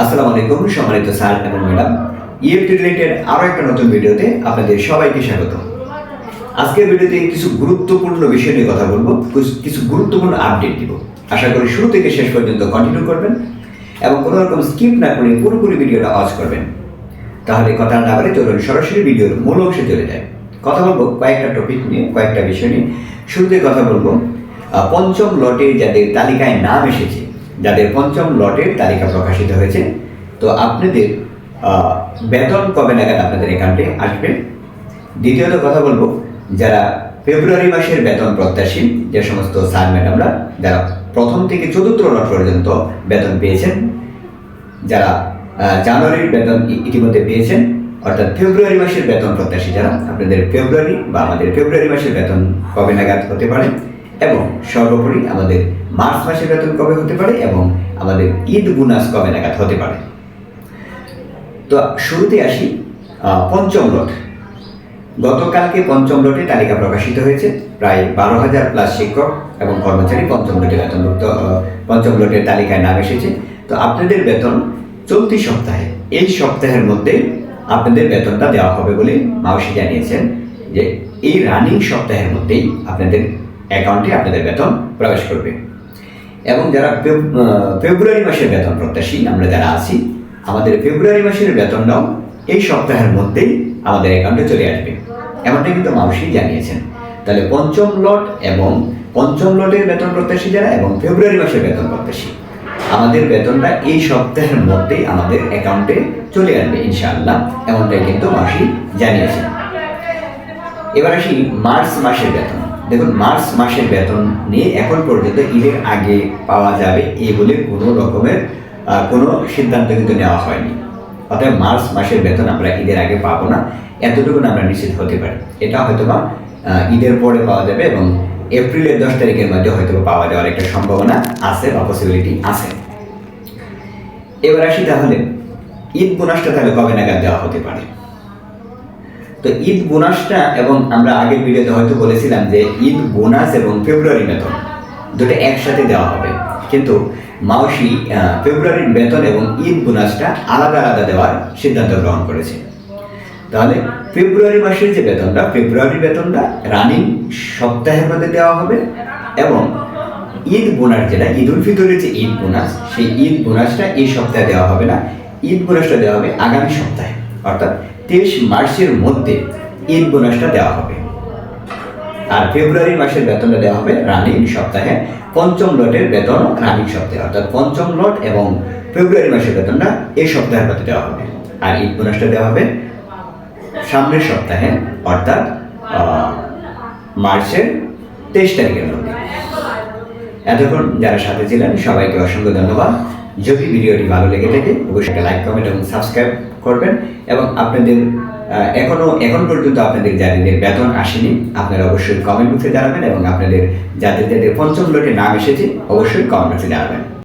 আসসালামু আলাইকুম, সম্মানিত স্যার এবং ম্যাডাম। ইএফটি রিলেটেড আরও একটা নতুন ভিডিওতে আপনাদের সবাইকে স্বাগত। আজকের ভিডিওতে কিছু গুরুত্বপূর্ণ বিষয় নিয়ে কথা বলব, কিছু- গুরুত্বপূর্ণ আপডেট দিব। আশা করি শুরু থেকে শেষ পর্যন্ত কন্টিনিউ করবেন এবং কোনো রকম স্কিপ না করে পুরোপুরি ভিডিওটা ওয়াচ করবেন। তাহলে কথা না বলে চলুন, সরাসরি ভিডিওর মূল অংশে চলে যায় কথা বলব কয়েকটা টপিক নিয়ে, কয়েকটা বিষয় নিয়ে। শুরুতে কথা বলব পঞ্চম লটে যাদের তালিকায় নাম এসেছে। যাদের পঞ্চম লটের তালিকা প্রকাশিত হয়েছে। তো আপনাদের বেতন কবে নাগাদ আপনাদের অ্যাকাউন্টে আসবে? দ্বিতীয়ত কথা বলব, যারা ফেব্রুয়ারি মাসের বেতন প্রত্যাশী, যে সমস্ত স্যার ম্যাডামরা, যারা প্রথম থেকে চতুর্থ লট পর্যন্ত বেতন পেয়েছেন, যারা জানুয়ারির বেতন ইতিমধ্যে পেয়েছেন, অর্থাৎ ফেব্রুয়ারি মাসের বেতন প্রত্যাশী যারা, আপনাদের ফেব্রুয়ারি বা আমাদের ফেব্রুয়ারি মাসের বেতন কবে নাগাদ হতে পারে? এবং সর্বোপরি আমাদের মার্চ মাসের বেতন কবে হতে পারে এবং আমাদের ঈদ বোনাস কবে নাগাদ হতে পারে? তো শুরুতে আসি পঞ্চম লট গতকালকে পঞ্চম লটে তালিকা প্রকাশিত হয়েছে। প্রায় বারো হাজার প্লাস শিক্ষক এবং কর্মচারী পঞ্চম লটে বেতনভুক্ত পঞ্চম লটের তালিকায় নাম এসেছে। তো আপনাদের বেতন চলতি সপ্তাহে, এই সপ্তাহের মধ্যে আপনাদের বেতনটা দেওয়া হবে বলে মাউসি জানিয়েছেন যে এই রানিং সপ্তাহের মধ্যেই আপনাদের অ্যাকাউন্টে আপনাদের বেতন প্রবেশ করবে। এবং যারা ফেব্রুয়ারি মাসের বেতন প্রত্যাশী, আমরা যারা আছি, আমাদের ফেব্রুয়ারি মাসের বেতনটাও এই সপ্তাহের মধ্যেই আমাদের অ্যাকাউন্টে চলে আসবে। এমনটাই কিন্তু মাউসি জানিয়েছেন। তাহলে পঞ্চম লট এবং পঞ্চম লটের বেতন প্রত্যাশী যারা এবং ফেব্রুয়ারি মাসের বেতন প্রত্যাশী, আমাদের বেতনটা এই সপ্তাহের মধ্যেই আমাদের অ্যাকাউন্টে চলে আসবে, ইনশাআল্লাহ। এমনটাই কিন্তু মাউসি জানিয়েছেন। এবার আসি মার্চ মাসের বেতন। দেখুন, মার্চ মাসের বেতন নিয়ে এখন পর্যন্ত ঈদের আগে পাওয়া যাবে এই বলে কোনো রকমের কোনো সিদ্ধান্ত কিন্তু নেওয়া হয়নি। অর্থাৎ মার্চ মাসের বেতন আমরা ঈদের আগে পাবো না, এতটুকু আমরা নিশ্চিত হতে পারি। এটা হয়তো বা ঈদের পরে পাওয়া যাবে এবং এপ্রিলের দশ তারিখের মধ্যে হয়তো পাওয়া যাওয়ার একটা সম্ভাবনা আছে বা পসিবিলিটি আছে। এবার আসি তাহলে, ঈদ বোনাসটা তাহলে কবে নাগাদ দেওয়া হতে পারে? তো ঈদ বোনাসটা এবং আমরা আগের ভিডিওতে হয়তো বলেছিলাম যে ঈদ বোনাস এবং ফেব্রুয়ারি বেতন, দুটো একসাথে দেওয়া হবে। কিন্তু মাউসি ফেব্রুয়ারির বেতন এবং ঈদ বোনাসটা আলাদা আলাদা দেওয়ার সিদ্ধান্ত গ্রহণ করেছে। তাহলে ফেব্রুয়ারি মাসের যে বেতনটা, ফেব্রুয়ারি বেতনটা রানিং সপ্তাহের মধ্যে দেওয়া হবে এবং ঈদ বোনাস যেটা ঈদ উল ফিতরের যে ঈদ বোনাস, সেই ঈদ বোনাসটা এই সপ্তাহে দেওয়া হবে না। ঈদ বোনাসটা দেওয়া হবে আগামী সপ্তাহে। অর্থাৎ তেইশ মার্চের মধ্যে ঈদ বোনাসটা দেওয়া হবে। আর ফেব্রুয়ারি মাসের বেতনটা দেওয়া হবে রানিং সপ্তাহে, পঞ্চম লটের বেতন রানিং সপ্তাহে। অর্থাৎ পঞ্চম লট এবং ফেব্রুয়ারি মাসের বেতনটা এই সপ্তাহের মধ্যে দেওয়া হবে। আর ঈদ বোনাসটা দেওয়া হবে সামনের সপ্তাহে, অর্থাৎ মার্চের তেইশ তারিখের মধ্যে। এতক্ষণ যারা সাথে ছিলেন, সবাইকে অসংখ্য ধন্যবাদ। যদি ভিডিওটি ভালো লেগে থাকে, অবশ্যই লাইক কমেন্ট এবং সাবস্ক্রাইব করবেন। এবং আপনাদের এখনও এখনও, এখন পর্যন্ত আপনাদের যাদের বেতন আসেনি, আপনারা অবশ্যই কমেন্ট বক্সে জানাবেন এবং আপনাদের যাদের যাদের পঞ্চম লোটে নাম এসেছে, অবশ্যই কমেন্ট বক্সে জানাবেন।